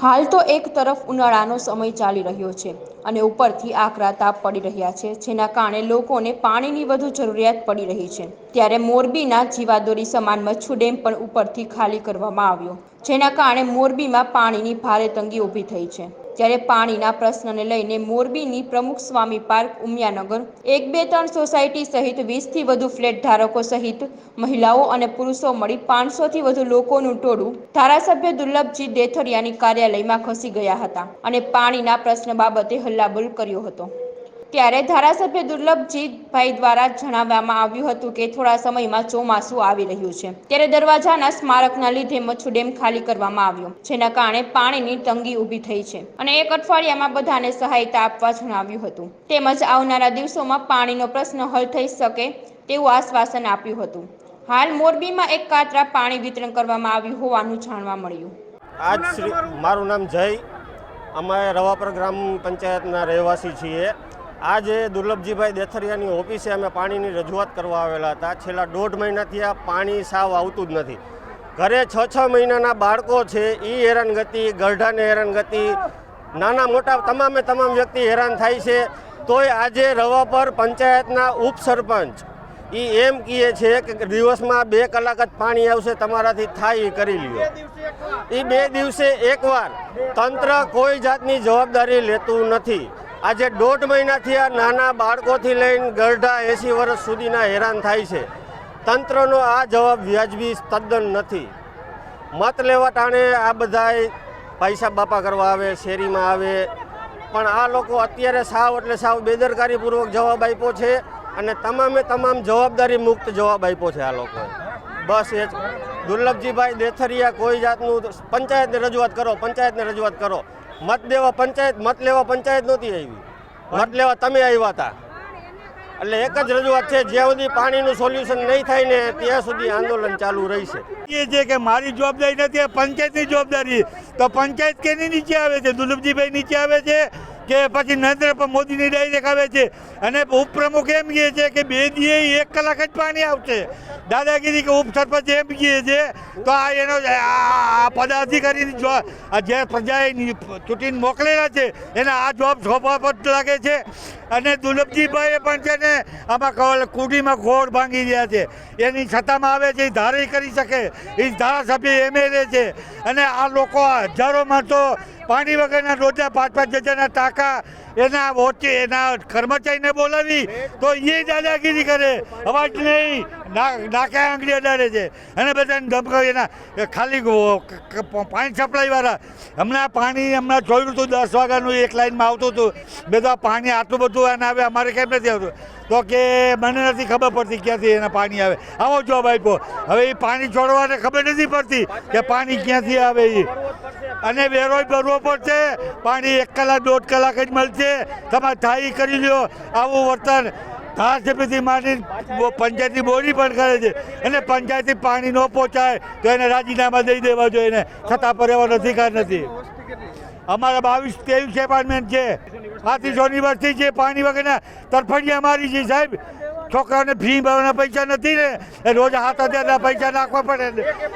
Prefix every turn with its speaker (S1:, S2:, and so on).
S1: હાલ તો એક તરફ ઉનાળાનો સમય ચાલી રહ્યો છે અને ઉપરથી આકરા તાપ પડી રહ્યા છે, જેના કારણે લોકોને પાણીની વધુ જરૂરિયાત પડી રહી છે. ત્યારે મોરબીના જીવાદોરી સમાન મચ્છુ ડેમ પણ ઉપરથી ખાલી કરવામાં આવ્યો, જેના કારણે મોરબીમાં પાણીની ભારે તંગી ઊભી થઈ છે. ત્યારે પાણીના પ્રશ્નને લઈને મોરબીની પ્રમુખ સ્વામી પાર્ક, ઉમિયાનગર, એક બે ત્રણ સોસાયટી સહિત વીસથી વધુ ફ્લેટ ધારકો સહિત મહિલાઓ અને પુરુષો મળી પાંચસોથી વધુ લોકોનું ટોળું ધારાસભ્ય દુર્લભજી દેથરિયાની કાર્યાલયમાં ખસી ગયા હતા અને પાણીના પ્રશ્ન બાબતે હલ્લાબોલ કર્યો હતો. ત્યારે ધારાસભ્ય દુર્લભજીભાઈ દ્વારા જણાવવામાં આવ્યું હતું કે થોડા સમયમાં ચોમાસું આવી રહ્યું છે. ત્યારે દરવાજાના સ્મારકના લીધે મચ્છુ ડેમ ખાલી કરવામાં આવ્યો, જેના કારણે પાણીની તંગી ઊભી થઈ છે. અને એક અઠવાડિયામાં બધાને સહાયતા આપવા જણાવ્યું હતું. તેમજ આવનારા દિવસોમાં પાણીનો પ્રશ્ન હલ થઈ શકે તેવું આશ્વાસન આપ્યું હતું. હાલ મોરબીમાં એક કાતરા પાણી વિતરણ કરવામાં આવ્યું હોવાનું જાણવા મળ્યું.
S2: આજ મારું નામ જય. અમે રવાપર ગ્રામ પંચાયતના રહેવાસી છીએ. આજે દુર્લભજીભાઈ દેથરિયાની ઓફિસે અમે પાણીની રજૂઆત કરવા આવેલા હતા. છેલ્લા દોઢ મહિનાથી આ પાણી સાવ આવતું જ નથી. ઘરે છ છ મહિનાના બાળકો છે એ હેરાનગતિ ગરઢાને હેરાનગતિ નાના મોટા તમામે તમામ વ્યક્તિ હેરાન થાય છે. તોય આજે રવા પર પંચાયતના ઉપસરપંચ એ એમ કહે છે કે દિવસમાં બે કલાક જ પાણી આવશે, તમારાથી થાય એ કરી લ્યો. એ બે દિવસે એકવાર તંત્ર કોઈ જાતની જવાબદારી લેતું નથી. આજે દોઢ મહિનાથી આ નાના બાળકોથી લઈને ગરઢા એંસી વર્ષ સુધીના હેરાન થાય છે. તંત્રનો આ જવાબ વ્યાજબી તદ્દન નથી. મત લેવા ટાણે આ બધાય પૈસા બાપા કરવા આવે, શેરીમાં આવે. પણ આ લોકો અત્યારે સાવ એટલે સાવ બેદરકારીપૂર્વક જવાબ આપ્યો છે અને તમામે તમામ જવાબદારી મુક્ત જવાબ આપ્યો છે આ લોકોએ. બસ એ જ. દુર્લભજીભાઈ દેથરિયા કોઈ જાતનું પંચાયતને રજૂઆત કરો, પંચાયતને રજૂઆત કરો. મત દેવા પંચાયત, મત લેવા પંચાયત નહોતી આવી. મત લેવા તમે આવ્યા હતા એટલે એક જ રજૂઆત છે, જ્યાં સુધી પાણીનું સોલ્યુશન નહીં થાય ને ત્યાં સુધી આંદોલન ચાલુ રહેશે.
S3: એ છે કે મારી જવાબદારી નથી પંચાયતની જવાબદારી. તો પંચાયત કેની નીચે આવે છે? દુર્લભજીભાઈ નીચે આવે છે? કે પછી નરેન્દ્ર મોદીની ડાયરેક્ટ આવે છે. અને ઉપપ્રમુખ એમ કહે છે કે બે દીએ એક કલાક જ પાણી આવશે. દાદાગીરી કે ઉપસરપંચ એમ કહે છે, તો આ એનો આ પદાધિકારીની જો પ્રજાએ ચૂંટીને મોકલેલા છે, એને આ જવાબ સોંપવા પર લાગે છે. અને દુલભજીભાઈએ પણ છે ને આમાં કવલ કુડીમાં ઘોડ ભાંગી રહ્યા છે. એની છતાંમાં આવે છે, એ ધારે કરી શકે. એ ધારાસભ્ય એમએલએ છે. અને આ લોકો હજારો માણસો પાણી વગરના રોજના પાંચ પાંચ હજારના ટાંકા એના વોચે એના કર્મચારીને બોલાવી તો એ દાદાગીરી કરે. અવાજ નહીં. નાકે આંગળી અડાડે છે. અને બધાને ધમકાવી એના ખાલી પાણી સપ્લાયવાળા. હમણાં પાણી હમણાં જોયું હતું દસ વાગ્યાનું એક લાઈનમાં આવતું હતું બધા પાણી આટલું બધું એને આવે, અમારે કેમ નથી આવતું? તો કે મને નથી ખબર પડતી ક્યાંથી એના પાણી આવે. આવો જવાબ આપ્યો. હવે એ પાણી છોડવાને ખબર નથી પડતી કે પાણી ક્યાંથી આવે એ. અને વેરોય ભરવો પડશે. પાણી એક કલાક, દોઢ કલાક જ મળશે. તમે થાઈ કરી લ્યો. આવું વર્તન ધારાસભ્યથી માંડી પંચાયતની બોડી પણ કરે છે. અને પંચાયતથી પાણી ન પહોંચાય તો એને રાજીનામા દઈ દેવા જોઈએ એને છતાં પર એવાનો અધિકાર નથી. અમારા બાવીસ ત્રેવીસ એપાર્ટમેન્ટ છે. આથી સોની વર્ષથી છે. પાણી વગરના તરફડીયા મારી છે સાહેબ. છોકરાઓને ફી ભરવાના પૈસા નથી ને. રોજ હાથ હજારના પૈસા નાખવા પડે